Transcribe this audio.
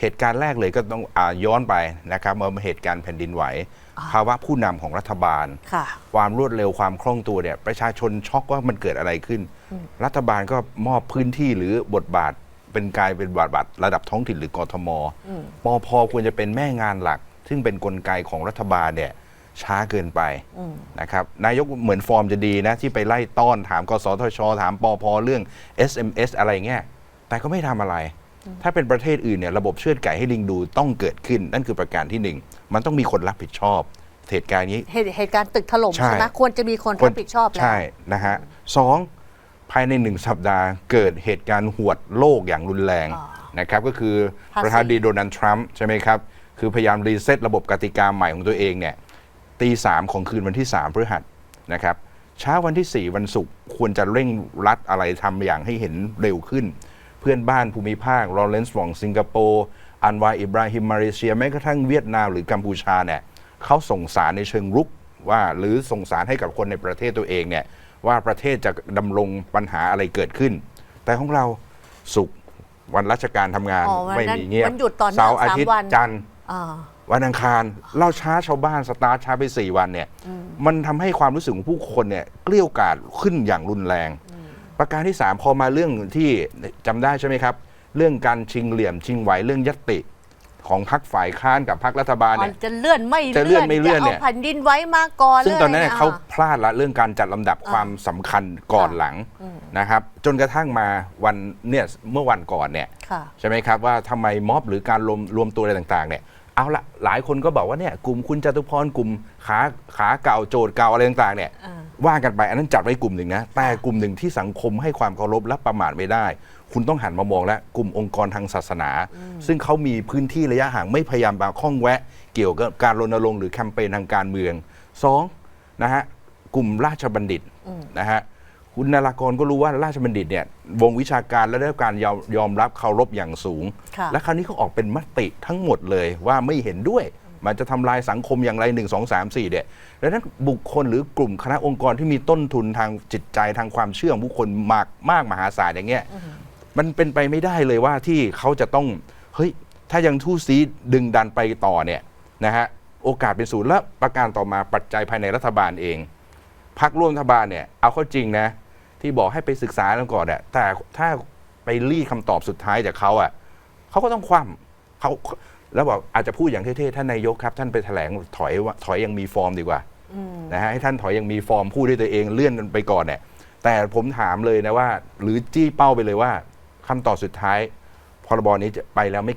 เหตุการณ์แรกเลยก็ต้องอาย้อนไปนะครับเมื่อเหตุการณ์แผ่นดินไหว ภาวะผู้นำของรัฐบาลค่ะความรวดเร็วความคล่องตัวเนี่ยประชาชนช็อกว่ามันเกิดอะไรขึ้น รัฐบาลก็มอบพื้นที่หรือบทบาท เป็นกลายเป็นบทบาทระดับท้องถิ่นหรือกทมปอพควรจะเป็นแม่งานหลัก ซึ่งเป็นกลไกของรัฐบาลเนี่ยช้าเกินไปนะครับนายกเหมือนฟอร์มจะดีนะ ที่ไปไล่ต้อนถามกสทช ถามปอพเรื่อง SMS อะไรเงี้ยแต่ก็ไม่ทำอะไร ถ้าเป็นประเทศอื่นเนี่ยระบบเชือดไก่ให้ลิงดูต้องเกิดขึ้น นั่นคือประการที่หนึ่งมันต้องมีคนรับผิดชอบเหตุการณ์นี้ เหตุเหตุการณ์ตึกถล่มใช่ ใช่ไหมควรจะมีคนรับผิดชอบแล้ว ใช่นะฮะสองภายในหนึ่งสัปดาห์เกิดเหตุการณ์หวดโลกอย่างรุนแรงอ๋อนะครับก็คือภาษี ประธานาธิบดีโดนัลด์ทรัมป์ใช่ไหมครับ คือพยายามรีเซ็ตระบบกติกาใหม่ของตัวเองเนี่ยตีสามของคืนวันที่ 3 พฤหัสนะครับเช้าวันที่ 4 วันศุกร์ควรจะเร่งรัดอะไรทำอย่างให้เห็นเร็วขึ้น เพื่อนบ้านภูมิภาคลอเรนซ์ของสิงคโปร์อันวาอิบราฮิมมาเลเซียแม้กระทั่งเวียดนามหรือกัมพูชาเนี่ยเขาส่งสารในเชิงรุกว่าหรือส่งสารให้กับคนในประเทศตัวเองเนี่ยว่าประเทศจะดำรงปัญหาอะไรเกิดขึ้น แต่ของเราสุกร์วันราชการทำงานอ๋อวันไม่นั้นมีเงียบวันหยุดต่อเนื่องเสาร์อาทิตย์สามวันจันทร์อ่าวันอังคารเล่าช้าชาวบ้านสตาร์ทช้าไป 4 วันเนี่ยมันทำให้ความรู้สึกของผู้คนเนี่ยเกลี้ยวกล่อดขึ้นอย่างรุนแรง ประการที่ 3 พอมาเรื่องที่จำได้ใช่ไหมครับ เรื่องการชิงเหลี่ยมชิงไหวเรื่องยตติของพรรคฝ่ายค้านกับพรรครัฐบาลก่อเนี่นยจะเลื่อนไม่จะเลื่อนไม่เลื่อนเนี่ยจะเอาแผ่นดินไว้มาก่อนซึ่งตอนนั้นลเนี่ยยเขาอ่พลาดละเรื่องการจัดลำดับความสำคัญก่อนหลังนะครับ จนกระทั่งมาวันเนี่ยเมื่อวันก่อนเนี่ยค่ะใช่ไหมครับว่าทำไมม็อบหรือการรวมรวมตัวอะไรต่างๆเนี่ยเอาละหลายคนก็บอกว่าเนี่ยกลุ่มคุณจตุพรกลุ่มขาขาเก่าโจทย์เก่าอะไรต่างๆเนี่ยอ่า ว่ากันไปอันนั้นจัดไว้กลุ่มหนึ่งนะ แต่กลุ่มหนึ่งที่สังคมให้ความเคารพและประมาทไม่ได้ คุณต้องหันมามองแล้วกลุ่มองค์กรทางศาสนา ซึ่งเขามีพื้นที่ระยะห่างไม่พยายามมาข้องแวะ เกี่ยวกับการรณรงค์หรือแคมเปญทางการเมืองสองนะฮะกลุ่มราชบัณฑิตนะฮะคุณนารากรก็รู้ว่าราชบัณฑิตเนี่ยวงวิชาการและได้รับการยอมยอมรับเคารพอย่างสูงค่ะและคราวนี้เขาออกเป็นมติทั้งหมดเลยว่าไม่เห็นด้วย มันจะทำลายสังคมอย่างไร 1 2 3 4เนี่ยดังนั้นบุคคลหรือกลุ่มคณะองค์กรที่มีต้นทุนทางจิตใจทางความเชื่อของบุคคลมากมากมหาศาลอย่างเงี้ยมันเป็นไปไม่ได้เลยว่าที่เขาจะต้องเฮ้ยถ้ายังทู่ซีดึงดันไปต่อเนี่ยนะฮะโอกาสเป็นศูนย์และประการต่อมาปัจจัยภายในรัฐบาลเองพักร่วมรัฐบาลเนี่ยเอาเข้าจริงนะที่บอกให้ไปศึกษากันก่อนอะแต่ถ้าไปรีดคำตอบสุดท้ายจากเขาอะเขาก็ต้องคว่ำเขา แล้วบอกอาจจะพูดอย่างเท่ๆท่านนายกครับ ท่านไปแถลงถอยว่าถอยยังมีฟอร์มดีกว่านะฮะให้ท่านถอยยังมีฟอร์มพูดด้วยตัวเองเลื่อนกันไปก่อนเนี่ยแต่ผมถามเลยนะว่า หรือจี้เป้าไปเลยว่าคำตอบสุดท้ายพรบนี้จะไปแล้วไม่